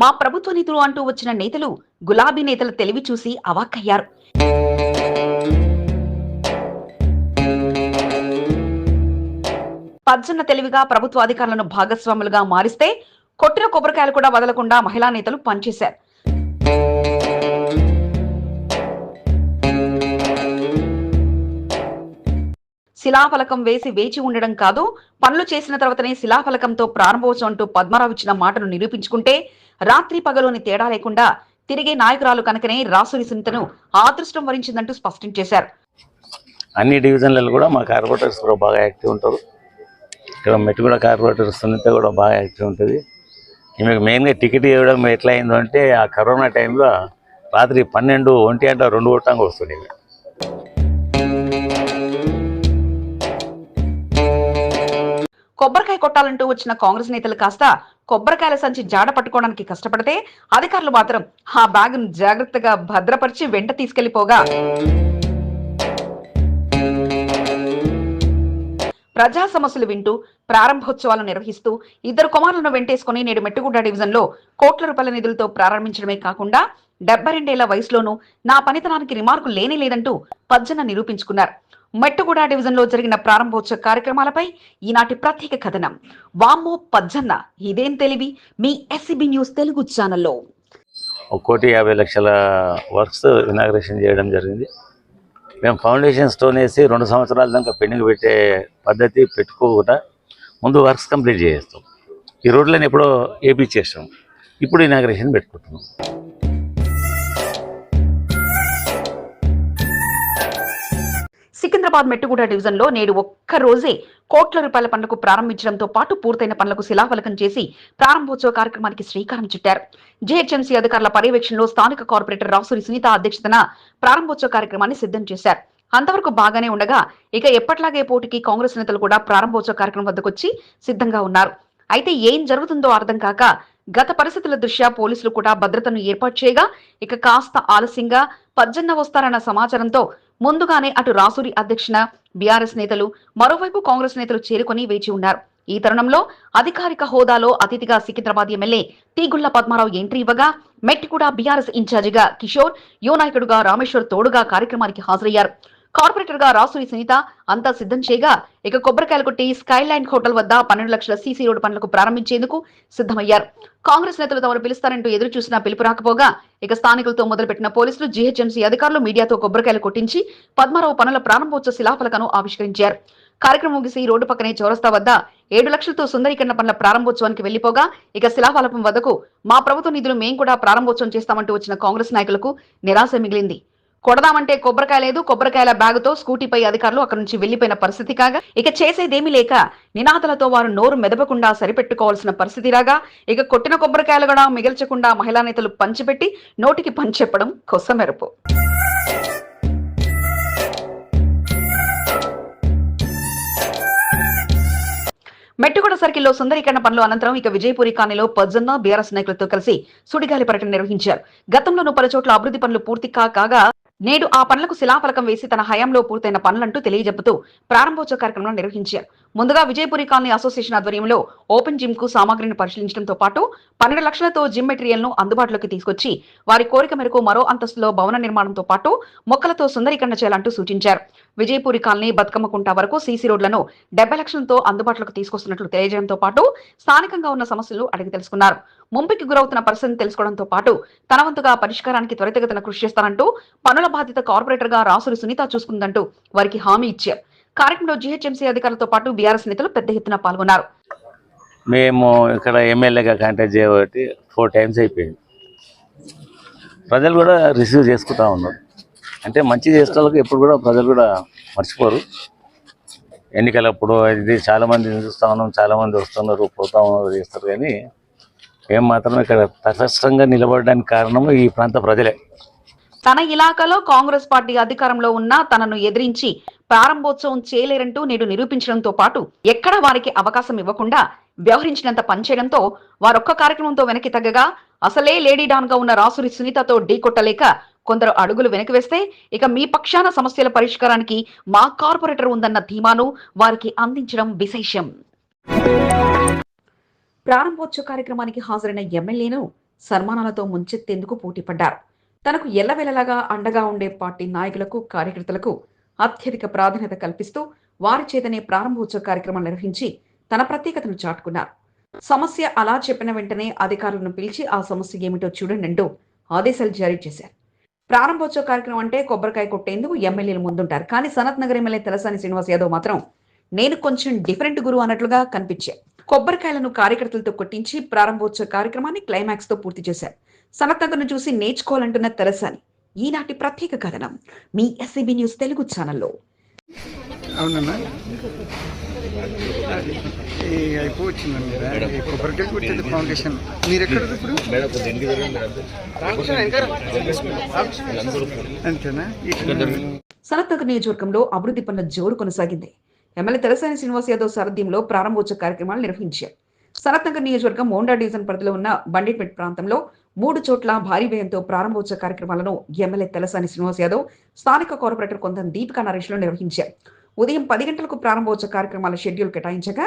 మా ప్రభుత్వ నిధులు అంటూ వచ్చిన నేతలు గులాబీ నేతల తెలివి చూసి అవాక్కయ్యారు. పజ్జన్న తెలివిగా ప్రభుత్వ అధికారులను భాగస్వాములుగా మారిస్తే కొట్టిన కొబ్బరికాయలు కూడా వదలకుండా మహిళా నేతలు పనిచేశారు. శిలాఫలకం వేసి వేచి ఉండడం కాదు పనులు చేసిన తర్వాతనే శిలాఫలకంతో ప్రారంభోత్సవం అంటూ పద్మరావు ఇచ్చిన మాటను నిరూపించుకుంటే రాత్రి పగలోని తేడా లేకుండా తిరిగే నాయకురాలు కనుకనే రాసురి సునీతను అదృష్టం వరించిందంటూ స్పష్టం చేశారు. అన్ని డివిజన్లలో కూడా మా కార్పొరేటర్స్ కూడా బాగా యాక్టివ్ ఉంటారు. ఇక్కడ మెట్టుగూడ కార్పొరేటర్ సునీత కూడా బాగా యాక్టివ్ ఉంటుంది. ఈమెకు మెయిన్గా టికెట్ ఇవ్వడం ఎట్లా అయిందో అంటే ఆ కరోనా టైంలో రాత్రి పన్నెండు ఒంటి గంట రెండు కొట్టంగా వస్తుంది. కొబ్బరికాయ కొట్టాలంటూ వచ్చిన కాంగ్రెస్ నేతలు కాస్త కొబ్బరికాయల సంచి జాడ పట్టుకోవడానికి కష్టపడితే అధికారులు మాత్రం ఆ బ్యాగును జాగ్రత్తగా భద్రపరిచి వెంట తీసుకెళ్ళిపోగా ప్రజా సమస్యలు వింటూ ప్రారంభోత్సవాలు నిర్వహిస్తూ ఇద్దరు కుమారులను వెంటేసుకుని నేడు మెట్టుగుడ్డ డివిజన్లో కోట్ల రూపాయల నిధులతో ప్రారంభించడమే కాకుండా డెబ్బై రెండేళ్ళ వయసులోనూ నా పనితనానికి రిమార్కు లేనే లేదంటూ పజ్జన నిరూపించుకున్నారు. మెట్టుగూడ డివిజన్లో జరిగిన ప్రారంభోత్సవ కార్యక్రమాలపై ఈనాటి ప్రత్యేక కథనం. వామో పజ్జన్న ఇదేం తెలివి? మీ ఎస్సిబి న్యూస్ తెలుగు ఛానల్లో. ఒక కోటి యాభై లక్షల వర్క్స్ ఇనాగ్రేషన్ చేయడం జరిగింది. మేము ఫౌండేషన్ స్టోన్ వేసి రెండు సంవత్సరాల దాకా పెండింగ్ పెట్టే పద్ధతి పెట్టుకోకుండా ముందు వర్క్స్ కంప్లీట్ చేస్తాం ఈ రోడ్లను ఎప్పుడో ఏపీ చేస్తాం ఇప్పుడు ఇనాగ్రేషన్ పెట్టుకుంటున్నాం. హైదరాబాద్ మెట్టుగూడ డివిజన్లో నేడు ఒక్క రోజే కోట్ల రూపాయల పనులకు ప్రారంభించడంతో పాటు పూర్తయిన పనులకు శిలాఫలకం చేసి ప్రారంభోత్సవ కార్యక్రమానికి శ్రీకారం చుట్టారు. జీహెచ్ఎంసీ అధికారుల పర్యవేక్షణలో స్థానిక కార్పొరేటర్ రాసూరి సునీత అధ్యక్షతన ప్రారంభోత్సవ కార్యక్రమాన్ని సిద్ధం చేశారు. అంతవరకు బాగానే ఉండగా ఇక ఎప్పట్లాగే పోటీకి కాంగ్రెస్ నేతలు కూడా ప్రారంభోత్సవ కార్యక్రమం వద్దకొచ్చి సిద్ధంగా ఉన్నారు. అయితే ఏం జరుగుతుందో అర్థం కాక గత పరిస్థితుల దృష్ట్యా పోలీసులు కూడా భద్రతను ఏర్పాటు చేయగా ఇక కాస్త ఆలస్యంగా పద్దెన్న వస్తారన్న సమాచారంతో ముందుగానే అటు రాసూరి అధ్యక్షున బీఆర్ఎస్ నేతలు మరోవైపు కాంగ్రెస్ నేతలు చేరుకొని వేచి ఉన్నారు. ఈ తరుణంలో అధికారిక హోదాలో అతిథిగా సికింద్రాబాద్ ఎమ్మెల్యే తీగుళ్ళ పద్మారావు ఎంట్రీ ఇవ్వగా మెట్టిగూడ బీఆర్ఎస్ ఇన్ఛార్జిగా కిషోర్ యువ నాయకుడుగా రామేశ్వర్ తోడుగా కార్యక్రమానికి హాజరయ్యారు. కార్పొరేటర్గా రాసూరి సునీత అంతా సిద్ధం చేయగా ఇక కొబ్బరికాయలు కొట్టి స్కైలాండ్ హోటల్ వద్ద పన్నెండు లక్షల సీసీ రోడ్డు పనులకు ప్రారంభించేందుకు సిద్ధమయ్యారు. కాంగ్రెస్ నేతలు తమను పిలుస్తారంటూ ఎదురు చూసినా పిలుపు రాకపోగా ఇక స్థానికులతో మొదలుపెట్టిన పోలీసులు జీహెచ్ఎంసీ అధికారులు మీడియాతో కొబ్బరికాయలు కొట్టించి పద్మారావు పనుల ప్రారంభోత్సవ శిలాఫలకను ఆవిష్కరించారు. కార్యక్రమం ముగిసి రోడ్డు పక్కనే చౌరస్తా వద్ద ఏడు లక్షలతో సుందరీకరణ పనుల ప్రారంభోత్సవానికి వెళ్ళిపోగా ఇక శిలాఫలకం వద్దకు మా ప్రభుత్వ నిధులు మేం కూడా ప్రారంభోత్సవం చేస్తామంటూ వచ్చిన కాంగ్రెస్ నాయకులకు నిరాశ మిగిలింది. కొడదామంటే కొబ్బరికాయ లేదు కొబ్బరికాయల బ్యాగుతో స్కూటీపై అధికారులు అక్కడి నుంచి వెళ్ళిపోయిన పరిస్థితి కాగా ఇక చేసేదేమీ లేక నినాదాలతో వారు నోరు మెదపకుండా సరిపెట్టుకోవాల్సిన పరిస్థితి రాగా ఇక కొట్టిన కొబ్బరికాయలు కూడా మిగిల్చకుండా మహిళా నేతలు పంచిపెట్టి నోటికి పంచెప్పడం కొసమెరుపు. మెట్టుగూడ సర్కిల్లో సుందరీకరణ పనులు అనంతరం ఇక విజయపురి కాలనీలో పజ్జన్న బీఆర్ఎస్ నాయకులతో కలిసి సుడిగాలి పర్యటన నిర్వహించారు. గతంలోనూ పలు చోట్ల అభివృద్ధి పనులు పూర్తి కాగా నేడు ఆ పనులకు శిలాఫలకం వేసి తన హయాంలో పూర్తయిన పనులంటూ తెలియజెప్పుతూ ప్రారంభోత్సవ కార్యక్రమం నిర్వహించారు. ముందుగా విజయపురి కాలనీ అసోసియేషన్ ఆధ్వర్యంలో ఓపెన్ జిమ్కు సామాగ్రిని పరిశీలించడంతో పాటు పన్నెండు లక్షలతో జిమ్ మెటీరియల్ను అందుబాటులోకి తీసుకొచ్చి వారి కోరిక మేరకు మరో అంతస్తులో భవన నిర్మాణంతో పాటు మొక్కలతో సుందరీకరణ చేయాలంటూ సూచించారు. విజయపురి కాలనీ బతుకమ్మ కుంట వరకు సీసీ రోడ్లను డెబ్బై లక్షలతో అందుబాటులోకి తీసుకొస్తున్నట్లు తెలియజేయడంతో పాటు స్థానికంగా ఉన్న సమస్యలు అడిగి తెలుసుకున్నారు. ముంపుకి గురవుతున్న పరిస్థితిని తెలుసుకోవడంతో పాటు తన వంతుగా పరిష్కారానికి త్వరితగతిన కృషి చేస్తానంటూ పనుల బాధ్యత కార్పొరేటర్గా రాసురి సునీత చూసుకుందంటూ వారికి హామీ ఇచ్చారు. కార్యక్రమంలో జీహెచ్ఎంసీ అధికారులతో పాటు బీఆర్ఎస్ నేతలు పెద్ద ఎత్తున పాల్గొన్నారు. మేము ఇక్కడ ఎమ్మెల్యేగా కాంటాక్ట్ చేయబట్టి ఫోర్ టైమ్స్ అయిపోయింది. ప్రజలు కూడా రిసీవ్ చేసుకుంటా ఉన్నారు. అంటే మంచి చేసే వాళ్ళకి ఎప్పుడు కూడా ప్రజలు కూడా మర్చిపోరు. ఎన్నికలప్పుడు ఇది చాలామంది చూస్తూ ఉన్నాం చాలామంది వస్తున్నారు పోతా ఉన్నారు చేస్తారు. కానీ ఏం మాత్రం ఇక్కడ తటస్థంగా నిలబడడానికి కారణం ఈ ప్రాంత ప్రజలే. తన ఇలాకాలో కాంగ్రెస్ పార్టీ అధికారంలో ఉన్నా తనను ఎదిరించి ప్రారంభోత్సవం చేయలేరంటూ నేడు నిరూపించడంతో పాటు ఎక్కడ వారికి అవకాశం ఇవ్వకుండా వ్యవహరించినంత పనిచేయడంతో వారొక్క కార్యక్రమంతో వెనక్కి తగ్గగా అసలే లేడీ డాన్గా ఉన్న రాసురి సునీతతో ఢీకొట్టలేక కొందరు అడుగులు వెనక్కి వేస్తే ఇక మీ పక్షాన సమస్యల పరిష్కారానికి మా కార్పొరేటర్ ఉందన్న ధీమాను వారికి అందించడం విశేషం. ప్రారంభోత్సవ కార్యక్రమానికి హాజరైన ఎమ్మెల్యేను సన్మానాలతో ముంచెత్తేందుకు పోటీపడ్డారు. తనకు ఎల్లవెల్లలాగా అండగా ఉండే పార్టీ నాయకులకు కార్యకర్తలకు అత్యధిక ప్రాధాన్యత కల్పిస్తూ వారి చేతనే ప్రారంభోత్సవ కార్యక్రమం నిర్వహించి తన ప్రత్యేకతను చాటుకున్నారు. సమస్య అలా చెప్పిన వెంటనే అధికారులను పిలిచి ఆ సమస్య ఏమిటో చూడండి అంటూ ఆదేశాలు జారీ చేశారు. ప్రారంభోత్సవ కార్యక్రమం అంటే కొబ్బరికాయ కొట్టేందుకు ఎమ్మెల్యేలు ముందుంటారు. కానీ సనత్ నగర్ ఎమ్మెల్యే తలసాని శ్రీనివాస్ యాదవ్ మాత్రం నేను కొంచెం డిఫరెంట్ గురువు అన్నట్లుగా కనిపించే కొబ్బరికాయలను కార్యకర్తలతో కొట్టించి ప్రారంభోత్సవ కార్యక్రమాన్ని క్లైమాక్స్తో పూర్తి చేశారు. సనత్ నగర్ను చూసి నేర్చుకోవాలంటున్న తలసాని. ఈనాటి ప్రత్యేక కథనం మీ ఎస్సీబీ న్యూస్ తెలుగు ఛానల్లో. అవునన్నా? ఈ అయిపోవచ్చిందండి ఈ కొబ్బరికాయ కొట్టేది ఫౌండేషన్ మీరు ఎక్కడ ఇప్పుడు అంతేనా? ఇక్కడ సనత్ నగర్ నియోజకవర్గంలో అభివృద్ధి పనుల జోరు కొనసాగింది. ఎమ్మెల్యే తెలసాని శ్రీనివాస్ యాదవ్ సారథ్యంలో ప్రారంభోత్సవ కార్యక్రమాలు నిర్వహించారు. సనత్ నగర్ నియోజకవర్గం మోండా డివిజన్ పరిధిలో ఉన్న బండిపేట్ ప్రాంతంలో మూడు చోట్ల భారీ వ్యయంతో ప్రారంభోత్సవ కార్యక్రమాలను ఎమ్మెల్యే తెలసాని శ్రీనివాస్ యాదవ్ స్థానిక కార్పొరేటర్ కొంత దీపికా నరేష్లో నిర్వహించారు. ఉదయం పది గంటలకు ప్రారంభోత్సవ కార్యక్రమాల షెడ్యూల్ కేటాయించగా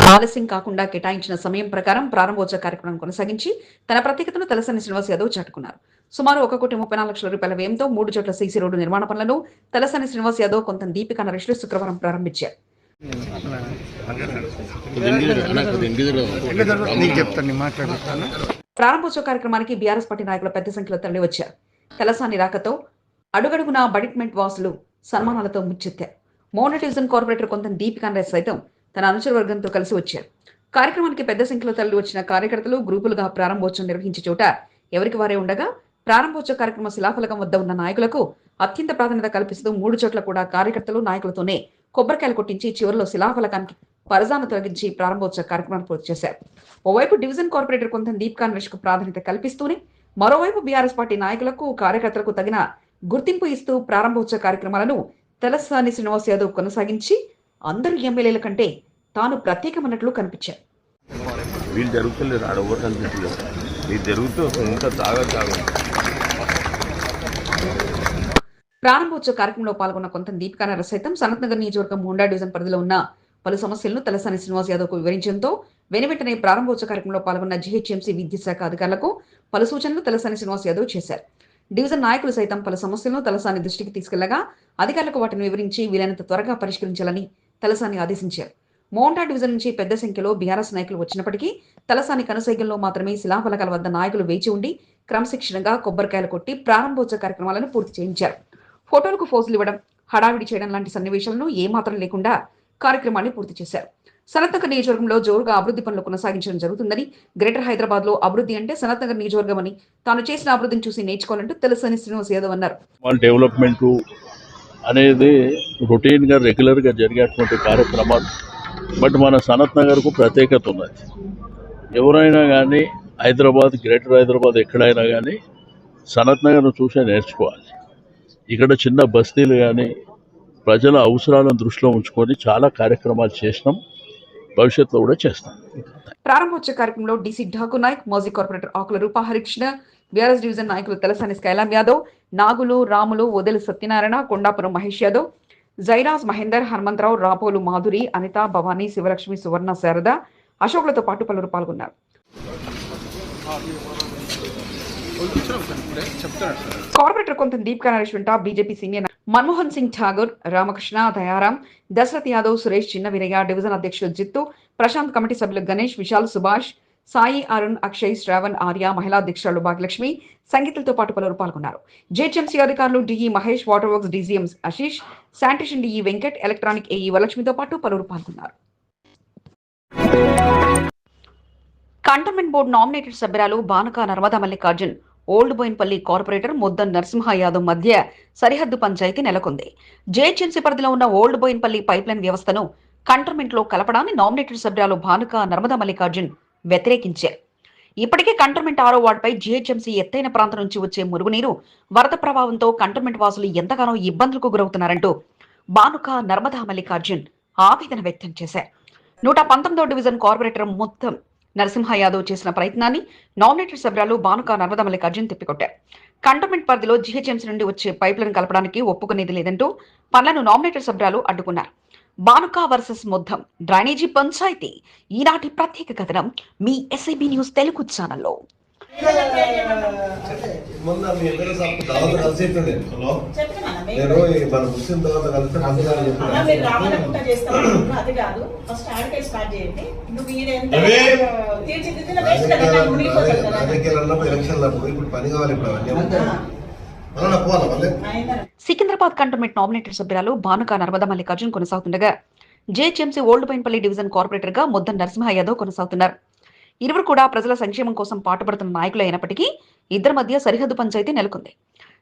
ఆలస్యం కాకుండా కేటాయించిన సమయం ప్రకారం ప్రారంభోత్సవ కార్యక్రమం కొనసాగించి తన ప్రత్యేకతను తలసాని శ్రీనివాస్ యాదవ్ చాటుకున్నారు. సుమారు ఒక కోటి ముప్పై నాలుగు లక్షల రూపాయల వ్యయంతో మూడు చోట్ల సీసీ రోడ్డు నిర్మాణ పనులను తలసాని శ్రీనివాస్ యాదవ్ కొంత దీపికా నరేష్లు శుక్రవారం ప్రారంభించారు. ప్రారంభోత్సవ కార్యక్రమానికి బీఆర్ఎస్ పార్టీ నాయకులు పెద్ద సంఖ్యలో తరలివచ్చారు. తలసాని రాకతో అడుగడుగున బడిట్మెంట్ వాసులు సన్మానాలతో ముచ్చెత్తారు. మోన కార్పొరేటర్ కొంత దీపికా నరేష్ సైతం తన అనుచర వర్గంతో కలిసి వచ్చారు. కార్యక్రమానికి పెద్ద సంఖ్యలో తరలి వచ్చిన కార్యకర్తలు గ్రూపులుగా ప్రారంభోత్సవం నిర్వహించే చోట ఎవరికి వారే ఉండగా ప్రారంభోత్సవ కార్యక్రమ శిలాఫలకం వద్ద ఉన్న నాయకులకు అత్యంత ప్రాధాన్యత కల్పిస్తూ మూడు చోట్ల కూడా కార్యకర్తలు నాయకులతోనే కొబ్బరికాయలు కొట్టించి చివరిలో శిలాఫలకానికి పరజాను తొలగించి ప్రారంభోత్సవ కార్యక్రమాన్ని పూర్తి చేశారు. ఓవైపు డివిజన్ కార్పొరేటర్ కొంత దీప్కా కు ప్రాధాన్యత కల్పిస్తూనే మరోవైపు బీఆర్ఎస్ పార్టీ నాయకులకు కార్యకర్తలకు తగిన గుర్తింపు ఇస్తూ ప్రారంభోత్సవ కార్యక్రమాలను తలసాని శ్రీనివాస్ యాదవ్ కొనసాగించి అందరు ఎమ్మెల్యేల కంటే తాను ప్రత్యేకమన్నట్లు కనిపించారు. వీళ్ళు జరుగుతలేరు ఆడ ఎవరు కనిపించలేదు ఇది జరుగుతూ ఇంకా తాగా తాగా ప్రారంభోత్సవ కార్యక్రమంలో పాల్గొన్న కొంత దీపికానర సైతం సనత్ నగర్ నియోజకవర్గం హోండా డివిజన్ పరిధిలో ఉన్న పలు సమస్యలను తలసాని శ్రీనివాస్ యాదవ్కు వివరించడంతో వెనువెంటనే ప్రారంభోత్సవ కార్యక్రమంలో పాల్గొన్న జీహెచ్ఎంసీ విద్యుత్ శాఖ అధికారులకు పలు సూచనలు తలసాని శ్రీనివాస్ యాదవ్ చేశారు. డివిజన్ నాయకులు సైతం పలు సమస్యలను తలసాని దృష్టికి తీసుకెళ్ళగా అధికారులకు వాటిని వివరించి వీలైనంత త్వరగా పరిష్కరించాలని తలసాని ఆదేశించారు. మోండా డివిజన్ నుంచి పెద్ద సంఖ్యలో బీఆర్ఎస్ నాయకులు వచ్చినప్పటికీ తలసాని కనుసైగల్లో మాత్రమే శిలాఫలకాల వద్ద నాయకులు వేచి ఉండి క్రమశిక్షణగా కొబ్బరికాయలు కొట్టి ప్రారంభోత్సవ కార్యక్రమాలను పూర్తి చేయించారు. ఫోటోలకు ఫోజులు ఇవ్వడం హడావిడి చేయడం లాంటి సన్నివేశాలను ఏమాత్రం లేకుండా కార్యక్రమాన్ని పూర్తి చేశారు. సనత్నగర్ నియోజకవర్గంలో జోరుగా అభివృద్ధి పనులు కొనసాగించడం జరుగుతుందని గ్రేటర్ హైదరాబాద్లో అభివృద్ధి అంటే సనత్నగర్ నియోజకవర్గం అని తాను చేసిన అభివృద్ధిని చూసి నేర్చుకోవాలంటూ తెలుసని శ్రీనివాస్ యాదవ్ అన్నారు. డెవలప్మెంట్ అనేది రొటీన్ అనేది రెగ్యులర్గా జరిగేటువంటి కార్యక్రమాలు. బట్ మన సనత్ నగర్కు ప్రత్యేకత ఉన్నది. ఎవరైనా కానీ హైదరాబాద్ గ్రేటర్ హైదరాబాద్ ఎక్కడైనా కానీ సనత్ నగర్ను చూసే నేర్చుకోవాలి. ఇక్కడ చిన్న బస్తీలు కానీ ప్రజల అవసరాలను దృష్టిలో ఉంచుకొని చాలా కార్యక్రమాలు చేసినాం. భవిష్యత్తులో కూడా చేస్తాం. ప్రారంభోత్సవ కార్యక్రమంలో డీసీ ఠాకూర్ నాయక్ మాజీ corporator Akula Rupa Harikrishna BRS division నాయకులు తలసాని స్కైలాం యాదవ్ నాగులు రాములు ఒదెల సత్యనారాయణ కొండాపురం మహేష్ యాదవ్ జైరాజ్ మహేందర్ హనుమంతరావు రాపోలు మాధురి అనిత భవానీ శివలక్ష్మి సువర్ణ శారద అశోకులతో పాటు పలువురు పాల్గొన్నారు. కార్పొరేటర్ కొంత దీప్ నరేష్ వెంట BJP senior Manmohan Singh Thakur Ramakrishna Dayaram Dasharath Yadav Suresh Chinna Veeraiah division అధ్యక్షులు జిత్తు ప్రశాంత్ కమిటీ సభ్యులు గణేష్ విశాల్ సుభాష్ సాయి అరుణ్ అక్షయ్ శ్రావణ్ ఆర్య మహిళా అధ్యక్షురాలు భాగ్యలక్ష్మి సంగీతులతో పాటు పలువురు పాల్గొన్నారు. జేహెచ్ఎంసీ అధికారులు DE Mahesh water works DGM Ashish sanitation DE Venkat electronic AE వరలక్ష్మితో పాటు పలువురు పాల్గొన్నారు. కంటోన్మెంట్ బోర్డు నామినేటెడ్ సభ్యురాలు బానక నర్మదా మల్లికార్జున్ ఓల్డ్ బోయిన్పల్లి కార్పొరేటర్ ముద్దన్ నరసింహ యాదవ్ మధ్య సరిహద్దు పంచాయతీ నెలకొంది. జేహెచ్ఎంసీ పరిధిలో ఉన్న ఓల్డ్ బోయిన్పల్లి పైప్లైన్ వ్యవస్థను కంటర్మెంట్లో కలపడాన్ని నామినేటెడ్ సభ్యురాలు భానుక నర్మదా మల్లికార్జున్ వ్యతిరేకించారు. ఇప్పటికే కంటర్మెంట్ ఆరో వార్డుపై జీహెచ్ఎంసీ ఎత్తైన ప్రాంతం నుంచి వచ్చే మురుగునీరు వరద ప్రభావంతో కంటర్మెంట్ వాసులు ఎంతగానో ఇబ్బందులకు గురవుతున్నారంటూ బానుక నర్మదా మల్లికార్జున్ ఆవేదన వ్యక్తం చేశారు. నూట పంతొమ్మిదో డివిజన్ కార్పొరేటర్ మొత్తం నరసింహ యాదవ్ చేసిన ప్రయత్నాన్ని నామినేటెడ్ సభ్యురాలు బానుక నర్మదా మల్లికార్జున్ తిప్పికొట్టారు. కంటోన్మెంట్ పరిధిలో జీహెచ్ఎంసీ నుండి వచ్చే పైపులను కలపడానికి ఒప్పుకునేది లేదంటూ పనులను నామినేటెడ్ సభ్యురాలు అడ్డుకున్నారు. బానుక వర్సెస్ మొత్తం డ్రైనేజీ పంచాయతీ ఈనాటి ప్రత్యేక కథనం మీ ఎస్ఐబి న్యూస్ తెలుగు ఛానల్లో. మొన్న మీ సార్ దావత కలిసి నేను ఈ మన ముస్లిం చెప్పిన. రాజకీయాలు అన్నప్పుడు ఎలక్షన్లు అప్పుడు ఇప్పుడు పని కావాలి ఇప్పుడు అవన్నీ. సికింద్రాబాద్ కంటోన్మెంట్ నామినేటెడ్ సభ్యురాలు భానుక నర్మదా మల్లికార్జున్ కొనసాగుతుండగా. జేహెచ్ఎంసీ ఓల్డ్ పైన్పల్లి డివిజన్ కార్పొరేటర్గా ముద్దన్ నరసింహ యాదవ్ కొనసాగుతున్నారు. ఇరువురు కూడా ప్రజల సంక్షేమం కోసం పాటుపడుతున్న నాయకులు అయినప్పటికీ ఇద్దరి మధ్య సరిహద్దు పంచాయతీ నెలకొంది.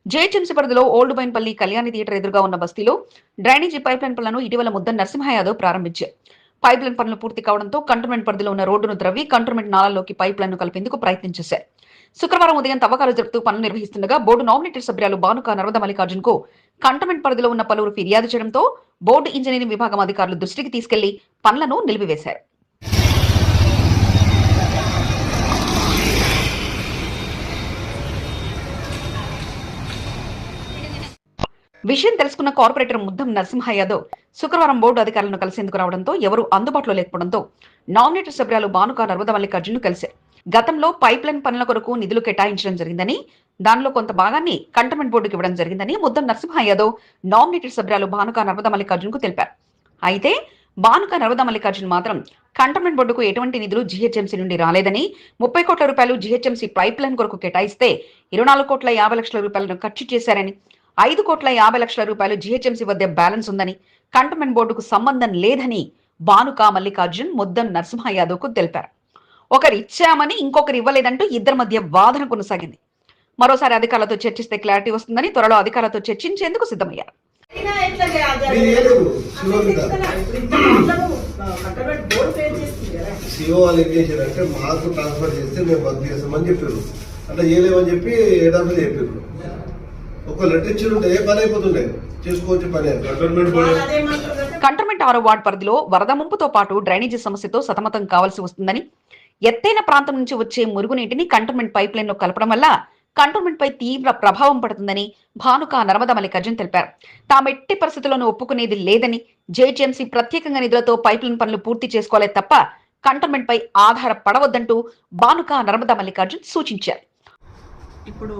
జేహెచ్ఎంసీ పరిధిలో ఓల్డ్ బైన్పల్లి కళ్యాణి థియేటర్ ఎదురుగా ఉన్న బస్తీలో డ్రైనేజీ పైప్ లైన్ పనులను ఇటీవల ముద్ద నరసింహ యాదవ్ ప్రారంభించారు. పైప్లైన్ పనులు పూర్తి కావడంతో కంటోన్మెంట్ పరిధిలో ఉన్న రోడ్డును ద్రవ్వి కంటోన్మెంట్ నాళాల్లోకి పైప్ లైన్ కలిపేందుకు ప్రయత్నం చేశారు. శుక్రవారం ఉదయం తవ్వకాలు జరుపుతూ పనులు నిర్వహిస్తుండగా బోర్డు నామినేటెడ్ సభ్యురాలు బానుక నర్మద మల్లికార్జున్కు కంటోన్మెంట్ పరిధిలో ఉన్న పలువురు ఫిర్యాదు చేయడంతో బోర్డు ఇంజనీరింగ్ విభాగం అధికారులు దృష్టికి తీసుకెళ్ళి పనులను నిలిపివేశారు. విషయం తెలుసుకున్న కార్పొరేటర్ ముద్దం నరసింహ యాదవ్ శుక్రవారం బోర్డు అధికారులను కలిసేందుకు రావడంతో ఎవరూ అందుబాటులో లేకపోవడంతో నామినేటెడ్ సభ్యురాలు భానుక నర్మద మల్లికార్జును కలిశారు. గతంలో పైప్ లైన్ పనుల కొరకు నిధులు కేటాయించడం జరిగిందని దానిలో కొంత భాగాన్ని కంటోన్మెంట్ బోర్డుకి ఇవ్వడం జరిగిందని ముద్దం నరసింహ యాదవ్ నామినేటెడ్ సభ్యురాలు భానుక నర్మద మల్లికార్జున్కు తెలిపారు. అయితే భానుక నర్మదా మల్లికార్జున్ మాత్రం కంటోన్మెంట్ బోర్డుకు ఎటువంటి నిధులు జీహెచ్ఎంసీ నుండి రాలేదని ముప్పై కోట్ల రూపాయలు జీహెచ్ఎంసీ పైప్ లైన్ కొరకు కేటాయిస్తే ఇరవై నాలుగు కోట్ల యాభై లక్షల రూపాయలను ఖర్చు చేశారని ఐదు కోట్ల యాభై లక్షల రూపాయలు జీహెచ్ఎంసీ వద్ద బ్యాలెన్స్ ఉందని కంటోన్మెంట్ బోర్డుకు సంబంధం లేదని భానుక మల్లికార్జున్ ముద్దం నరసింహ యాదవ్కు తెలిపారు. ఒకరు ఇచ్చామని ఇంకొకరు ఇవ్వలేదంటూ ఇద్దరి మధ్య వాదన కొనసాగింది. మరోసారి అధికారులతో చర్చిస్తే క్లారిటీ వస్తుందని త్వరలో అధికారులతో చర్చించేందుకు సిద్ధమయ్యారు. సిఓ వాళ్ళు ఏం చేశారంటే మాకు ట్రాన్స్ఫర్ చేస్తే మేము వర్క్ చేస్తామని చెప్పారు అట్లా చేయలేమని చెప్పి ఏడాది చెప్పారు. ఒక లెటర్ ఇచ్చి ఉంటే పని అయిపోతుండే? చేసుకోవచ్చు పని కంటోన్మెంట్ ఆరో వార్డు పరిధిలో వరద ముంపుతో పాటు డ్రైనేజీ సమస్యతో సతమతం కావాల్సి వస్తుందని ఎత్తైన ప్రాంతం నుంచి వచ్చే మురుగునీటిని కంటోన్మెంట్ పైప్ లైన్లో కలపడం వల్ల కంటోన్మెంట్ పై తీవ్ర ప్రభావం పడుతుందని భానుక నర్మద మల్లికార్జున్ తెలిపారు. తాము ఎట్టి పరిస్థితుల్లోనూ ఒప్పుకునేది లేదని జేహెచ్ఎంసీ ప్రత్యేకంగా నిధులతో పైప్ లైన్ పనులు పూర్తి చేసుకోలే తప్ప కంటోన్మెంట్ పై ఆధారపడవద్దంటూ భానుక నర్మద మల్లికార్జున్ సూచించారు. ఇప్పుడు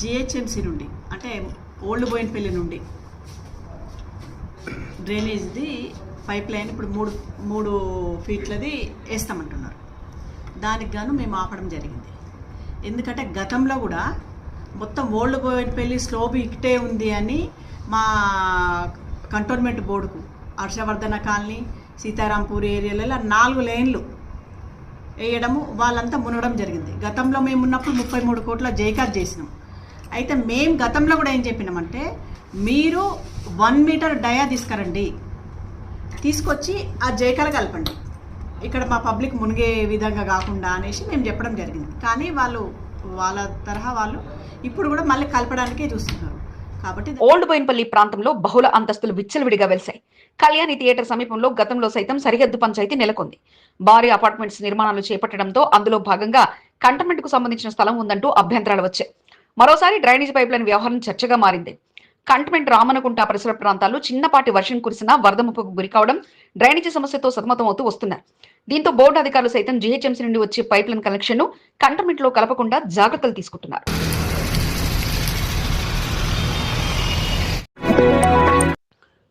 జిహెచ్ఎంసీ నుండి అంటే ఓల్డ్ బోయిన్పల్లి నుండి డ్రైనేజ్ది పైప్ లైన్ ఇప్పుడు మూడు మూడు ఫీట్లది వేస్తామంటున్నారు. దానికి గాను మేము ఆపడం జరిగింది. ఎందుకంటే గతంలో కూడా మొత్తం ఓల్డ్ బోయిన్పల్లి స్లోబ్ ఇక్కటే ఉంది అని మా కంటోన్మెంట్ బోర్డుకు హర్షవర్ధన కాలనీ సీతారాంపూర్ ఏరియాలలో నాలుగు లైన్లు వేయడము వాళ్ళంతా మునగడం జరిగింది. గతంలో మేము ఉన్నప్పుడు ముప్పై మూడు కోట్ల జైకార్ చేసినాం. అయితే మేము గతంలో కూడా ఏం చెప్పినామంటే మీరు వన్ మీటర్ డయా తీసుకురండి. తీసుకొచ్చి ఆ జైకాల కలపండి. ఇక్కడ మా పబ్లిక్ మునిగే విధంగా కాకుండా అనేసి మేము చెప్పడం జరిగింది. కానీ వాళ్ళు వాళ్ళ తరహా వాళ్ళు ఇప్పుడు కూడా మళ్ళీ కలపడానికే చూస్తున్నారు. కాబట్టి ఓల్డ్ బోయిన్పల్లి ప్రాంతంలో బహుళ అంతస్తులు విచ్చలవిడిగా వెలిశాయి. కళ్యాణి థియేటర్ సమీపంలో గతంలో సైతం సరిహద్దు పంచాయతీ నెలకొంది. భారీ అపార్ట్మెంట్స్ నిర్మాణాలు చేపట్టడంతో అందులో భాగంగా కంటోన్మెంట్కు సంబంధించిన స్థలం ఉందంటూ అభ్యంతరాలు వచ్చాయి. మరోసారి డ్రైనేజ్ పైప్ లైన్ వ్యవహారం చర్చగా మారింది. కంటమెంట్ రామనకుంట పరిసర ప్రాంతాల్లో చిన్నపాటి వర్షం కురిసినా వరద ముప్పుకు గురి కావడం డ్రైనేజీ సమస్యతో సతమతమవుతూ వస్తున్నారు దీంతో బోర్డు అధికారులు సైతం జీహెచ్ఎంసీ నుండి వచ్చే పైప్ లైన్ కనెక్షన్ను లో కలపకుండా జాగ్రత్తలు తీసుకుంటున్నారు.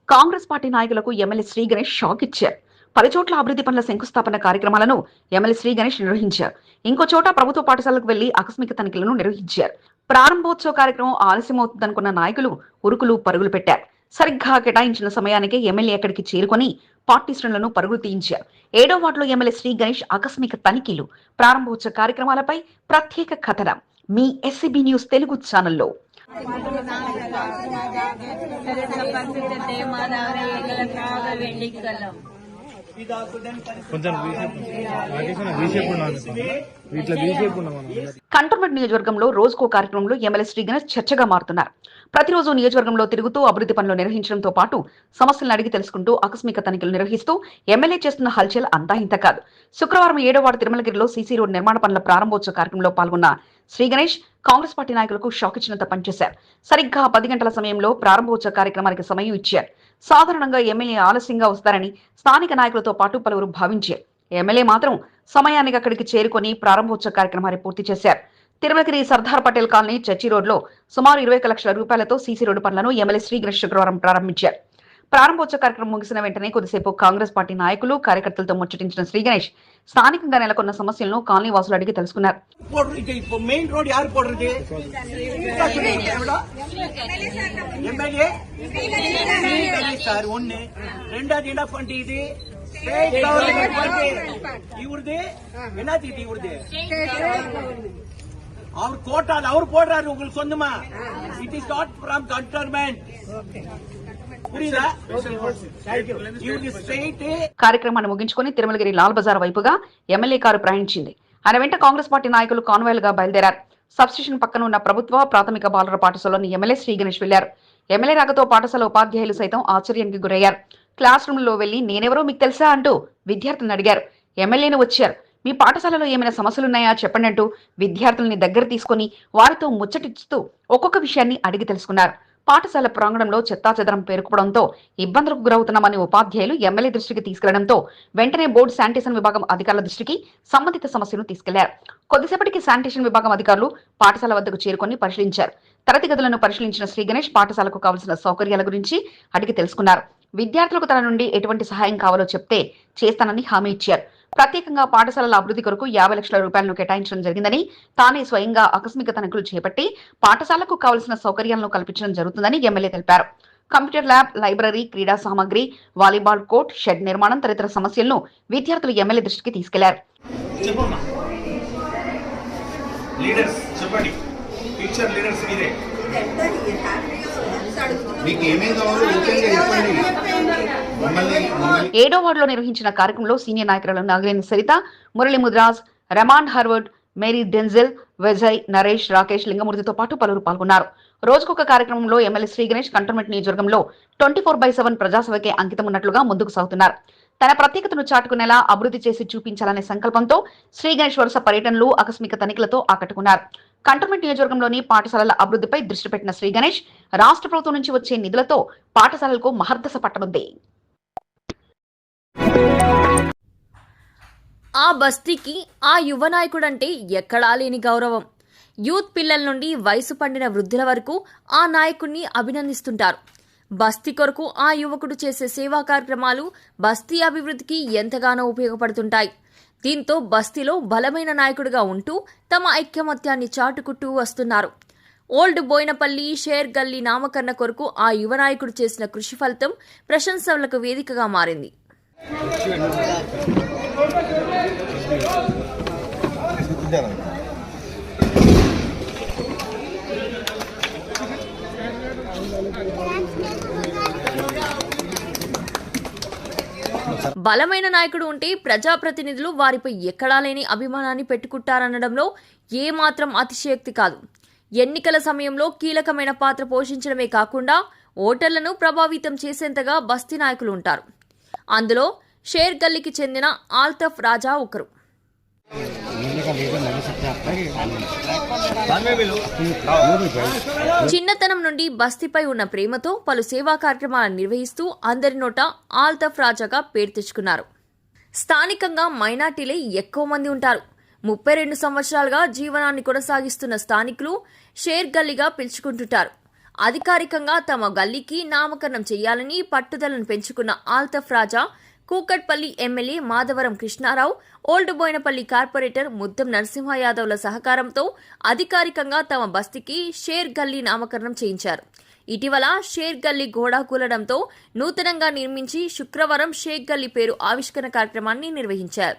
కాంగ్రెస్ పార్టీ నాయకులకు ఎమ్మెల్యే శ్రీ గణేష్ షాక్ ఇచ్చారు. పలుచోట్ల అభివృద్ధి పనుల శంకుస్థాపన కార్యక్రమాలను ఎమ్మెల్యే శ్రీ గణేష్ నిర్వహించారు. ఇంకో చోట ప్రభుత్వ పాఠశాలకు వెళ్ళి ఆకస్మిక తనిఖీలను నిర్వహించారు. ప్రారంభోత్సవ కార్యక్రమం ఆలస్యమవుతుందనుకున్న నాయకులు ఉరుకులు పరుగులు పెట్టారు. సరిగ్గా కేటాయించిన సమయానికి ఎమ్మెల్యే అక్కడికి చేరుకొని పార్టీ శ్రేణులను పరుగులు తీయించారు. ఏడో వార్డులో ఎమ్మెల్యే శ్రీ గణేష్ ఆకస్మిక తనిఖీలు. ప్రారంభోత్సవ కార్యక్రమాలపై ప్రత్యేక కథనం. మీ ఎస్సీబీ న్యూస్ తెలుగు ఛానల్లో. కంటోన్మెంట్ నియోజకవర్గంలో రోజుకో కార్యక్రమంలో ఎమ్మెల్యే శ్రీ గణేష్ చర్చగా మారుతున్నారు. ప్రతిరోజు నియోజకవర్గంలో తిరుగుతూ అభివృద్ధి పనులు నిర్వహించడంతో పాటు సమస్యలను అడిగి తెలుసుకుంటూ ఆకస్మిక తనిఖీలు నిర్వహిస్తూ ఎమ్మెల్యే చేస్తున్న హల్చల్ అంతా ఇంత కాదు. శుక్రవారం ఏడో వాడు తిరుమలగిరిలో సీసీ రోడ్ నిర్మాణ పనుల ప్రారంభోత్సవ కార్యక్రమంలో పాల్గొన్న శ్రీ గణేష్ కాంగ్రెస్ పార్టీ నాయకులకు షాక్ ఇచ్చినంత పనిచేశారు. సరిగ్గా పది గంటల సమయంలో ప్రారంభోత్సవ కార్యక్రమానికి సమయం ఇచ్చారు. సాధారణంగా ఎమ్మెల్యే ఆలస్యంగా వస్తారని స్థానిక నాయకులతో పాటు పలువురు భావించారు. ఎమ్మెల్యే మాత్రం సమయానికి అక్కడికి చేరుకొని ప్రారంభోత్సవ కార్యక్రమాన్ని పూర్తి చేశారు. తిరుమలగిరి సర్దార్ పటేల్ కాలనీ చర్చి రోడ్లో సుమారు ఇరవై లక్షల రూపాయలతో సీసీ రోడ్డు పనులను ఎమ్మెల్యే శ్రీ గణేష్ శుక్రవారం ప్రారంభించారు. ప్రారంభోత్సవ కార్యక్రమం ముగిసిన వెంటనే కొద్దిసేపు కాంగ్రెస్ పార్టీ నాయకులు కార్యకర్తలతో ముచ్చటించిన శ్రీ గణేష్ స్థానికంగా నెలకొన్న సమస్యలను కాలనీ వాసులు అడిగి తెలుసుకున్నారు போடுறது இப்போ மெயின் ரோடு யார் போடுறது எம்எல்ஏ சார் ஒண்ணு ரெண்டாவது என்ன பண்ணிட்டு ஸ்டேட் கவர்மெண்ட் வந்து இவருது என்னத்துக்கு இவருது அவர் கோட்டால் அவர் போடுறாரு உங்களுக்கு சொந்தமா it is not from condiment புரியுதா இவருக்கு ஸ்ட்ரெயிட் కార్యక్రమాన్ని ముగించుకొని తిరుమలగిరి లాల్ బజార్ వైపుగా ఎమ్మెల్యే కారు ప్రయాణించింది. ఆయన వెంట కాంగ్రెస్ పార్టీ నాయకులు కాన్వాయ్లుగా బయలుదేరారు. సబ్స్టేషన్ పక్కన ఉన్న ప్రభుత్వ ప్రాథమిక బాలుర పాఠశాలలోని ఎమ్మెల్యే శ్రీ గణేష్ వెళ్ళారు ఎమ్మెల్యే రాకతో పాఠశాల ఉపాధ్యాయులు సైతం ఆశ్చర్యానికి గురయ్యారు. క్లాస్ రూమ్లో వెళ్ళి నేనెవరో మీకు తెలుసా? అంటూ విద్యార్థులను అడిగారు. ఎమ్మెల్యేను వచ్చారు. మీ పాఠశాలలో ఏమైనా సమస్యలున్నాయా చెప్పండి అంటూ విద్యార్థుల్ని దగ్గర తీసుకొని వారితో ముచ్చటిస్తూ ఒక్కొక్క విషయాన్ని అడిగి తెలుసుకున్నారు. పాఠశాల ప్రాంగణంలో చెత్తాచెదరం పేరుకోవడంతో ఇబ్బందులకు గురవుతున్నామని ఉపాధ్యాయులు ఎమ్మెల్యే దృష్టికి తీసుకెళ్ళడంతో వెంటనే బోర్డు శానిటేషన్ విభాగం అధికారుల దృష్టికి సంబంధిత సమస్యను తీసుకెళ్ళారు. కొద్దిసేపటికి శానిటేషన్ విభాగం అధికారులు పాఠశాల వద్దకు చేరుకొని పరిశీలించారు. తరగతి గదులను పరిశీలించిన శ్రీ గణేష్ పాఠశాలకు కావలసిన సౌకర్యాల గురించి అడిగి తెలుసుకున్నారు. విద్యార్థులకు తన నుండి ఎటువంటి సహాయం కావాలో చెప్తే చేస్తానని హామీ ఇచ్చారు. ప్రత్యేకంగా పాఠశాలల అభివృద్ధి కొరకు యాభై లక్షల రూపాయలను కేటాయించడం జరిగిందని తానే స్వయంగా ఆకస్మిక తనిఖీలు చేపట్టి పాఠశాలకు కావలసిన సౌకర్యాలను కల్పించడం జరుగుతుందని ఎమ్మెల్యే తెలిపారు. కంప్యూటర్ ల్యాబ్ లైబ్రరీ క్రీడా సామాగ్రి వాలీబాల్ కోర్ట్ షెడ్ నిర్మాణం తదితర సమస్యలను విద్యార్థులు ఎమ్మెల్యే దృష్టికి తీసుకెళ్ళారు. ఫ్యూచర్ లీడర్స్ మీరే. ఏడో వార్డులో నిర్వహించిన కార్యక్రమంలో సీనియర్ నాయకులు Nagareni Saritha Murali Mudraj Raymond Harvard Mary Denzel Vijay Naresh Rakesh లింగమూర్తితో పాటు పలువురు పాల్గొన్నారు. రోజుకొక కార్యక్రమంలో ఎమ్మెల్యే శ్రీ గణేష్ కంటోన్మెంట్ నియోజకవర్గంలో ట్వంటీ ఫోర్ బై సెవెన్ ప్రజాసేవకే అంకితం ఉన్నట్లుగా ముందుకు సాగుతున్నారు. తన ప్రత్యేకతను చాటుకునేలా అభివృద్ధి చేసి చూపించాలనే సంకల్పంతో శ్రీ గణేష్ వరుస పర్యటనలు ఆకస్మిక తనిఖీలతో ఆకట్టుకున్నారు. కంటోన్మెంట్ నియోజకవర్గంలోని పాఠశాలల అభివృద్ధిపై దృష్టి పెట్టిన శ్రీ గణేష్ రాష్ట్ర ప్రభుత్వం నుంచి వచ్చే నిధులతో పాఠశాలలకు మహర్దశ పట్టనుంది. ఆ బస్తీకి ఆ యువ నాయకుడంటే ఎక్కడా లేని గౌరవం. యూత్ పిల్లల నుండి వయసు పండిన వృద్ధుల వరకు ఆ నాయకుణ్ణి అభినందిస్తుంటారు. బస్తీ కొరకు ఆ యువకుడు చేసే సేవా కార్యక్రమాలు బస్తీ అభివృద్ధికి ఎంతగానో ఉపయోగపడుతుంటాయి. దీంతో బస్తీలో బలమైన నాయకుడిగా ఉంటూ తమ ఐక్యమత్యాన్ని చాటుకుంటూ వస్తున్నారు. ఓల్డ్ బోయినపల్లి షేర్ గల్లీ నామకరణ కొరకు ఆ యువ నాయకుడు చేసిన కృషి ఫలితం ప్రశంసలకు వేదికగా మారింది. బలమైన నాయకుడు ఉంటే ప్రజాప్రతినిధులు వారిపై ఎక్కడా లేని అభిమానాన్ని పెట్టుకుంటారనడంలో ఏమాత్రం అతిశయోక్తి కాదు. ఎన్నికల సమయంలో కీలకమైన పాత్ర పోషించడమే కాకుండా ఓటర్లను ప్రభావితం చేసేంతగా బస్తీ నాయకులు ఉంటారు. అందులో షేర్ గల్లీకి చెందిన ఆల్తఫ్ రాజా ఒకరు. చిన్నతనం నుండి బస్తీపై ఉన్న ప్రేమతో పలు సేవా కార్యక్రమాలను నిర్వహిస్తూ అందరి నోట ఆల్తఫ్ రాజాగా పేరు తెచ్చుకున్నారు. స్థానికంగా మైనార్టీలే ఎక్కువ మంది ఉంటారు. ముప్పై రెండు సంవత్సరాలుగా జీవనాన్ని కొనసాగిస్తున్న స్థానికులు షేర్ గల్లీగా పిలుచుకుంటుంటారు. అధికారికంగా తమ గల్లీకి నామకరణం చేయాలని పట్టుదలను పెంచుకున్న Altaf Raja Kukatpally MLA Madhavaram Krishnarao old Boinapally corporator Muddam Narasimha యాదవ్ల సహకారంతో అధికారికంగా తమ బస్తీకి షేర్ గల్లీ నామకరణం చేయించారు. ఇటీవల షేర్ గల్లీ గోడ కూలడంతో నూతనంగా నిర్మించి శుక్రవారం షేక్ గల్లీ పేరు ఆవిష్కరణ కార్యక్రమాన్ని నిర్వహించారు.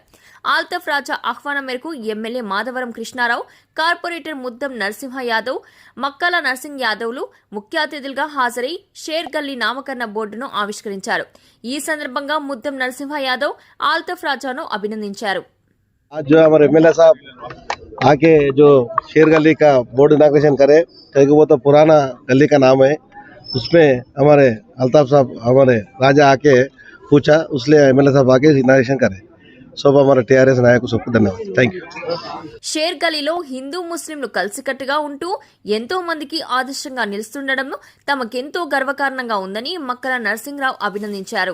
ఆల్తఫ్ రాజా ఆహ్వానం మేరకు ఎమ్మెల్యే మాధవరం కృష్ణారావు కార్పొరేటర్ ముద్దం నరసింహ యాదవ్ మక్కల నర్సింగ్ యాదవ్లు ముఖ్య అతిథులుగా హాజరై షేర్ గల్లీ నామకరణ బోర్డును ఆవిష్కరించారు. ఈ సందర్భంగా ముద్దం నరసింహ యాదవ్ ఆల్తఫ్ రాజాను అభినందించారు. आज जो हमारे एमएलए साहब आके जो शेर गली का बोर्ड इनाग्रेशन करे क्योंकि वो तो पुराना गली का नाम है उसमें हमारे अल्ताफ साहब हमारे राजा आके पूछा उसलिए एमएलए साहब आके इनाग्रेशन करे सब हमारे टीआरएस नायक को सबको धन्यवाद थैंक यू షేర్ గలీలో హిందూ ముస్లింలు కలిసికట్టుగా ఉంటూ ఎంతో మందికి ఆదర్శంగా నిలుస్తుండడం తమకెంతో గర్వకారణంగా ఉందని మక్కల నరసింహరావు అభినందించారు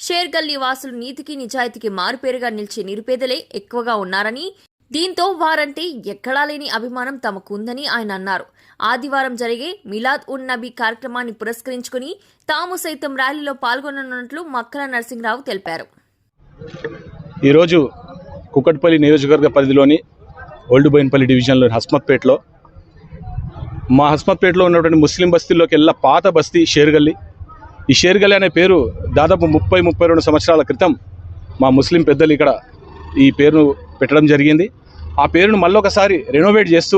షేర్ గల్లీ వాసులు నీతికి నిజాయితీకి మారుపేరుగా నిలిచే నిరుపేదలే ఎక్కువగా ఉన్నారని దీంతో వారంటే ఎక్కడా లేని అభిమానం తమకుందని ఆయన అన్నారు. ఆదివారం జరిగే మిలాద్ ఉన్ నబీ కార్యక్రమాన్ని పురస్కరించుకుని తాము సైతం ర్యాలీలో పాల్గొననున్నట్లు మక్కల నరసింహరావు తెలిపారు. ఈరోజు కుక్కట్పల్లి నియోజకవర్గ పరిధిలోని ఓల్డ్ బోయిన్పల్లి డివిజన్లోని హస్మత్పేటలో మా హస్మత్పేటలో ఉన్నటువంటి ముస్లిం బస్తీల్లోకి వెళ్ళిన పాత బస్తీ షేర్గల్లి. ఈ షేర్గల్లి అనే పేరు దాదాపు ముప్పై ముప్పై రెండు సంవత్సరాల క్రితం మా ముస్లిం పెద్దలు ఇక్కడ ఈ పేరును పెట్టడం జరిగింది. ఆ పేరును మళ్ళొకసారి రెనోవేట్ చేస్తూ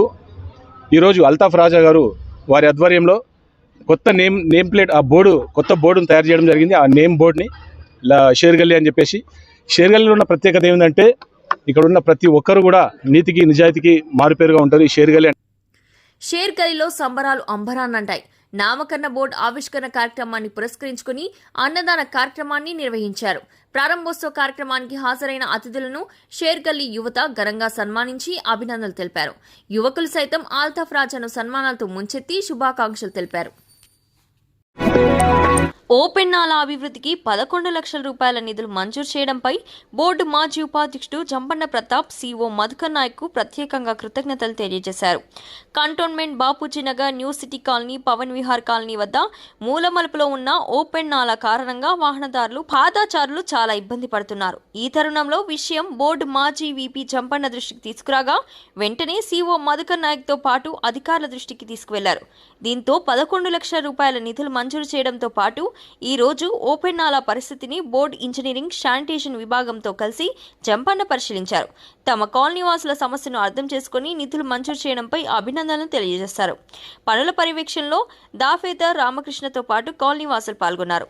ఈరోజు అల్తాఫ్ రాజా గారు వారి ఆధ్వర్యంలో కొత్త నేమ్ నేమ్ ప్లేట్ ఆ బోర్డు కొత్త బోర్డును తయారు చేయడం జరిగింది. ఆ నేమ్ బోర్డుని ఇలా షేర్గల్లి అని చెప్పేసి. షేర్గల్లిలో ఉన్న ప్రత్యేకత ఏమిటంటే ఇక్కడ ఉన్న ప్రతి ఒక్కరు కూడా నీతికి నిజాయితీకి మారుపేరుగా ఉంటారు ఈ షేర్గల్లి. షేర్ గలీలో సంబరాలు అంబరాన్నంటాయి. నామకరణ బోర్డు ఆవిష్కరణ కార్యక్రమాన్ని పురస్కరించుకుని అన్నదాన కార్యక్రమాన్ని నిర్వహించారు. ప్రారంభోత్సవ కార్యక్రమానికి హాజరైన అతిథులను షేర్ గల్లీ యువత ఘనంగా సన్మానించి అభినందనలు తెలిపారు. యువకులు సైతం ఆల్తాఫ్ రాజాను సన్మానాలతో ముంచెత్తి శుభాకాంక్షలు తెలిపారు. ఓపెన్ నాల అభివృద్ధికి పదకొండు లక్షల రూపాయల నిధులు మంజూరు చేయడంపై బోర్డు మాజీ ఉపాధ్యక్షుడు జంపన్న ప్రతాప్ సీఓ మధుకర్ నాయక్ ప్రత్యేకంగా కృతజ్ఞతలు తెలియజేశారు. Cantonment Bapuji Nagar new city colony Pavan Vihar colony వద్ద మూలమలుపులో ఉన్న ఓపెన్ నాల కారణంగా వాహనదారులు పాదాచారులు చాలా ఇబ్బంది పడుతున్నారు. ఈ తరుణంలో విషయం బోర్డు మాజీ వీపీ జంపన్న దృష్టికి తీసుకురాగా వెంటనే సీఓ మధుకర్ నాయక్తో పాటు అధికారుల దృష్టికి తీసుకువెళ్ళారు. దీంతో పదకొండు లక్షల రూపాయల నిధులు మంజూరు చేయడంతో పాటు ఈ రోజు ఓపెన్ నాలా పరిస్థితిని బోర్డు ఇంజనీరింగ్ శానిటేషన్ విభాగంతో కలిసి జంపన్న పరిశీలించారు. తమ కాలనీవాసుల సమస్యను అర్థం చేసుకుని నిధులు మంజూరు చేయడంపై అభినందనలు తెలియజేశారు. పనుల పర్యవేక్షణలో దాఫేదర్ రామకృష్ణతో పాటు కాలనీవాసులు పాల్గొన్నారు.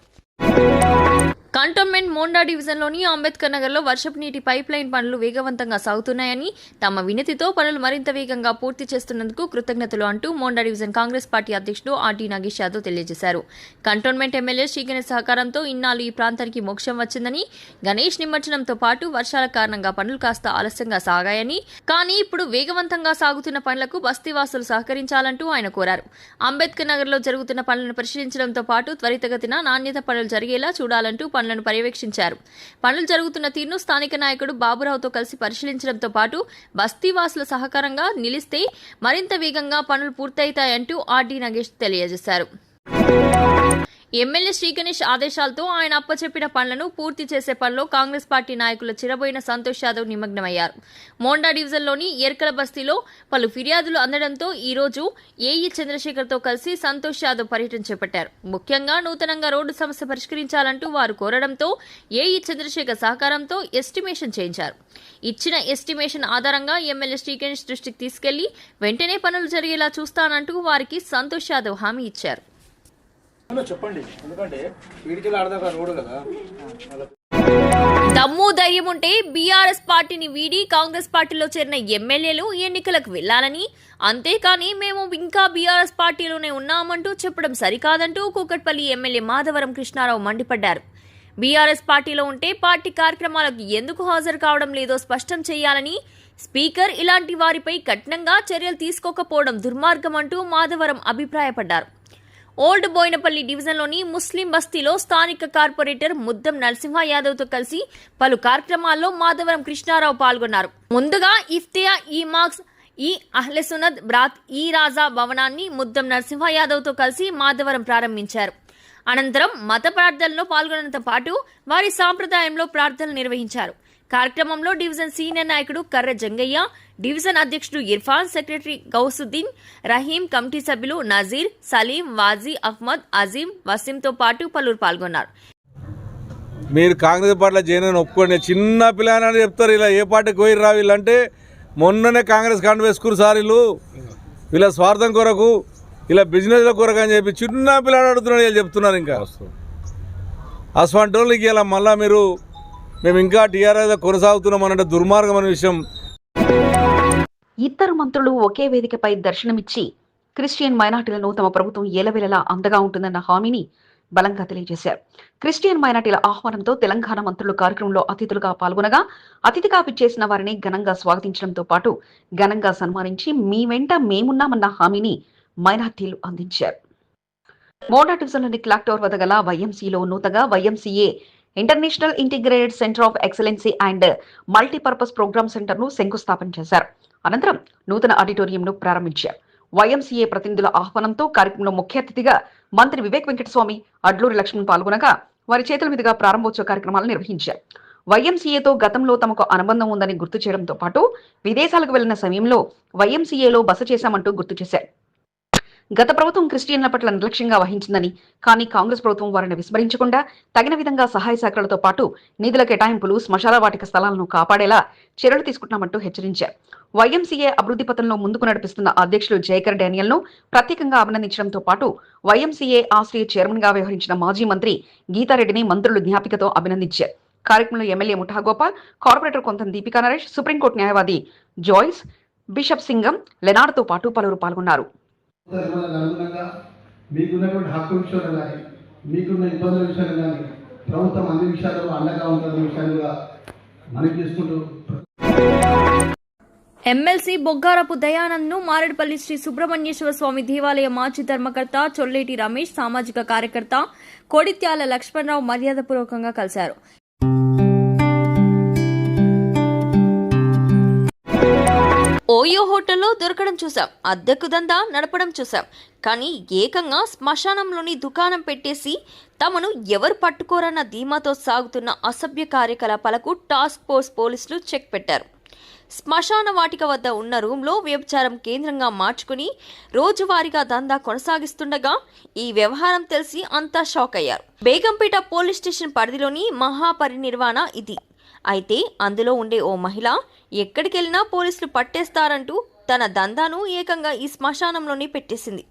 కంటోన్మెంట్ మోండా డివిజన్లోని అంబేద్కర్ నగర్లో వర్షపు నీటి పైప్ లైన్ పనులు వేగవంతంగా సాగుతున్నాయని తమ వినతితో పనులు మరింత వేగంగా పూర్తి చేస్తున్నందుకు కృతజ్ఞతలు అంటూ మోండా డివిజన్ కాంగ్రెస్ పార్టీ అధ్యక్షుడు ఆర్టీ నాగేష్ యాదవ్ తెలియజేశారు. కంటోన్మెంట్ ఎమ్మెల్యే శ్రీగణేష్ సహకారంతో ఇన్నాళ్ళు ఈ ప్రాంతానికి మోక్షం వచ్చిందని గణేష్ నిమజ్జనంతో పాటు వర్షాల కారణంగా పనులు కాస్త ఆలస్యంగా సాగాయని కానీ ఇప్పుడు వేగవంతంగా సాగుతున్న పనులకు బస్తీవాసులు సహకరించాలంటూ ఆయన కోరారు. అంబేద్కర్ నగర్లో జరుగుతున్న పనులను పరిశీలించడంతో పాటు త్వరితగతిన నాణ్యత పనులు జరిగేలా చూడాలంటూ పనులను పర్యవేక్షించారు. పనులు జరుగుతున్న తీరును స్థానిక నాయకుడు బాబురావుతో కలిసి పరిశీలించడంతో పాటు బస్తీవాసుల సహకారంగా నిలిస్తే మరింత వేగంగా పనులు పూర్తవుతాయంటూ ఆర్డీ నగేష్ తెలియజేశారు. ఎమ్మెల్యే శ్రీగణేష్ ఆదేశాలతో ఆయన అప్పచెప్పిన పనులను పూర్తి చేసే పనిలో కాంగ్రెస్ పార్టీ నాయకుల చిరబోయిన సంతోష్ యాదవ్ నిమగ్నమయ్యారు. మోండా డివిజన్లోని ఎర్కల బస్తీలో పలు ఫిర్యాదులు అందడంతో ఈ రోజు ఏఈ చంద్రశేఖర్తో కలిసి సంతోష్ యాదవ్ పర్యటన చేపట్టారు. ముఖ్యంగా నూతనంగా రోడ్డు సమస్య పరిష్కరించాలంటూ వారు కోరడంతో ఏఈ చంద్రశేఖర్ సహకారంతో ఎస్టిమేషన్ చేయించారు. ఇచ్చిన ఎస్టిమేషన్ ఆధారంగా ఎమ్మెల్యే శ్రీగణేష్ దృష్టికి తీసుకెళ్ళి వెంటనే పనులు జరిగేలా చూస్తానంటూ వారికి సంతోష్ యాదవ్ హామీ ఇచ్చారు. చెప్పండి. ఎందుకంటే వీడికి ఆడదాకా రోడ్డు కదా. దమ్ము ధైర్యం ఉంటే బీఆర్ఎస్ పార్టీని వీడి కాంగ్రెస్ పార్టీలో చేరిన ఎమ్మెల్యేలు ఎన్నికలకు వెళ్ళాలని అంతేకాని మేము ఇంకా బీఆర్ఎస్ పార్టీలోనే ఉన్నామంటూ చెప్పడం సరికాదంటూ కూకట్పల్లి ఎమ్మెల్యే మాధవరం కృష్ణారావు మండిపడ్డారు. బీఆర్ఎస్ పార్టీలో ఉంటే పార్టీ కార్యక్రమాలకు ఎందుకు హాజరు కావడం లేదో స్పష్టం చేయాలని స్పీకర్ ఇలాంటి వారిపై కఠినంగా చర్యలు తీసుకోకపోవడం దుర్మార్గం అంటూ మాధవరం అభిప్రాయపడ్డారు. ఓల్డ్ బోయినపల్లి డివిజన్లోని ముస్లిం బస్తీలో స్థానిక కార్పొరేటర్ ముద్దం నరసింహ యాదవ్తో కలిసి పలు కార్యక్రమాల్లో మాధవరం కృష్ణారావు పాల్గొన్నారు. ముందుగా ఇఫ్తియా ఈ మార్క్స్ ఈ అహ్లెసునద్ బ్రాత్ ఈ రాజా భవనాన్ని ముద్దం నరసింహ యాదవ్తో కలిసి మాధవరం ప్రారంభించారు. అనంతరం మత ప్రార్థనలో పాల్గొనడంతో పాటు వారి సాంప్రదాయంలో ప్రార్థనలు నిర్వహించారు. కార్యక్రమంలో డివిజన్ సీనియర్ నాయకుడు కర్ర జంగయ్య డివిజన్ అధ్యక్షుడు ఇర్ఫాన్ సెక్రటరీ గౌసుద్దీన్ రహీం కమిటీ సభ్యులు నజీర్ సలీం వాజీ అహ్మద్ అజీం వసీంతో పాటు పలువురు పాల్గొన్నారు. మీరు కాంగ్రెస్ పార్టీలో చేయనని ఒప్పుకోండి. చిన్న పిల్లలని చెప్తారు. ఇలా ఏ పార్టీకి పోయి రా వీళ్ళంటే? మొన్ననే కాంగ్రెస్ కాండ వేసుకురు సార్ వీళ్ళు. వీళ్ళ స్వార్థం కొరకు ఇలా బిజినెస్ల కొరకు అని చెప్పి చిన్న పిల్లాడు అడుగుతున్నాడు వీళ్ళు చెప్తున్నారు ఇంకా. అసలు వాళ్ళకి ఇలా మళ్ళీ మీరు మేము ఇంకా టీఆర్ఎస్ కొనసాగుతున్నాం అనంటే దుర్మార్గం అనే విషయం. ఇద్దరు మంత్రులు ఒకే వేదికపై దర్శనమిచ్చి క్రిస్టియన్ మైనార్టీలను తమ ప్రభుత్వం ఏలవేలలా అందగా ఉంటుందన్న హామీని బలంగా తెలియజేశారు. క్రిస్టియన్ మైనార్టీల ఆహ్వానంతో తెలంగాణ మంత్రులు కార్యక్రమంలో అతిథులుగా పాల్గొనగా అతిథిగా పిచ్చేసిన వారిని ఘనంగా స్వాగతించడంతో పాటు ఘనంగా సన్మానించి మీ వెంట మేమున్నామన్న హామీని మైనార్టీలు అందించారు. మోడా డివిజన్లోని క్లాక్ టవర్ వద్ద గల వైఎంసీలో నూతగా YMCA international integrated centre of excellency and multipurpose programme సెంటర్ను శంకుస్థాపన చేశారు. అనంతరం నూతన ఆడిటోరియంను ప్రారంభించారు. వైఎంసీఏ ప్రతినిధుల ఆహ్వానంతో కార్యక్రమంలో ముఖ్య అతిథిగా మంత్రి వివేక్ వెంకటస్వామి అడ్లూరి లక్ష్మణ్ పాల్గొనగా వారి చేతుల మీదుగా ప్రారంభోత్సవ కార్యక్రమాలు నిర్వహించారు. వైఎంసీఏతో గతంలో తమకు అనుబంధం ఉందని గుర్తు చేయడంతో పాటు విదేశాలకు వెళ్ళిన సమయంలో వైఎంసీఏలో బస చేశామంటూ గుర్తు చేశారు. గత ప్రభుత్వం క్రిస్టియన్ల పట్ల నిర్లక్ష్యంగా వహించిందని కానీ కాంగ్రెస్ ప్రభుత్వం వారిని విస్మరించకుండా తగిన విధంగా సహాయ శాఖలతో పాటు నిధుల కేటాయింపులు శ్మశాన వాటిక స్థలాలను కాపాడేలా చర్యలు తీసుకుంటున్నామంటూ హెచ్చరించారు. వైఎంసీఏ అభివృద్ధి పథంలో ముందుకు నడిపిస్తున్న అధ్యక్షులు జయకర్ డానియల్ను ప్రత్యేకంగా అభినందించడంతో పాటు వైఎంసీఏ ఆశ్రయ చైర్మన్గా వ్యవహరించిన మాజీ మంత్రి గీతారెడ్డిని మంత్రులు జ్ఞాపికతో అభినందించారు. కార్యక్రమంలో MLA Muthagopal corporator Kontham Deepika Naresh Supreme Court న్యాయవాది జాయిస్ బిషప్ సింగం లెనార్డ్తో పాటు పలువురు పాల్గొన్నారు. అనుగుణంగా మీకున్నటువంటి హక్కు విషయంలో కానీ మీకున్న ఇబ్బందుల విషయాలు కానీ ప్రభుత్వం అన్ని విషయాల్లో అండగా ఉంటుందనే విషయాన్ని కూడా మనవి చేసుకుంటూ ఎమ్మెల్సీ బొగ్గారపు దయానంద్ను మారేడుపల్లి శ్రీ సుబ్రహ్మణ్యేశ్వర స్వామి దేవాలయ మాజీ ధర్మకర్త చొల్లేటి రమేష్ సామాజిక కార్యకర్త కోడిత్యాల లక్ష్మణరావు మర్యాదపూర్వకంగా కలిశారు. ఓయో హోటల్లో దొరకడం చూసాం అద్దెకు దందా నడపడం చూసాం కానీ ఏకంగా శ్మశానంలోని దుకాణం పెట్టేసి తమను ఎవరు పట్టుకోరన్న ధీమాతో సాగుతున్న అసభ్య కార్యకలాపాలకు టాస్క్ ఫోర్స్ పోలీసులు చెక్ పెట్టారు. శ్మశాన వాటిక వద్ద ఉన్న రూమ్లో వ్యభిచారం కేంద్రంగా మార్చుకుని రోజువారీగా దందా కొనసాగిస్తుండగా ఈ వ్యవహారం తెలిసి అంతా షాక్ అయ్యారు. బేగంపేట పోలీస్ స్టేషన్ పరిధిలోని మహాపరినిర్వాణ ఇది. అయితే అందులో ఉండే ఓ మహిళ ఎక్కడికెళ్ళినా పోలీసులు పట్టేస్తారంటూ తన దందాను ఏకంగా ఈ శ్మశానంలోనే పెట్టేసింది.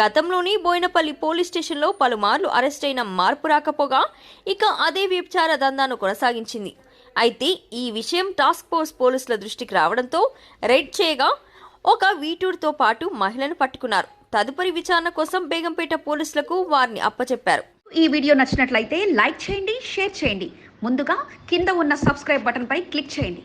గతంలోని బోయినపల్లి పోలీస్ స్టేషన్లో పలుమార్లు అరెస్ట్ అయిన మార్పు రాకపోగా ఇక అదే వ్యభిచార దందాను కొనసాగించింది. అయితే ఈ విషయం టాస్క్ ఫోర్స్ పోలీసుల దృష్టికి రావడంతో రెడ్ చేయగా ఒక వీటూరుతో పాటు మహిళను పట్టుకున్నారు. తదుపరి విచారణ కోసం బేగంపేట పోలీసులకు వారిని అప్పచెప్పారు. ఈ వీడియో నచ్చినట్లయితే లైక్ చేయండి షేర్ చేయండి. ముందుగా కింద ఉన్న సబ్స్క్రైబ్ బటన్ పై క్లిక్ చేయండి.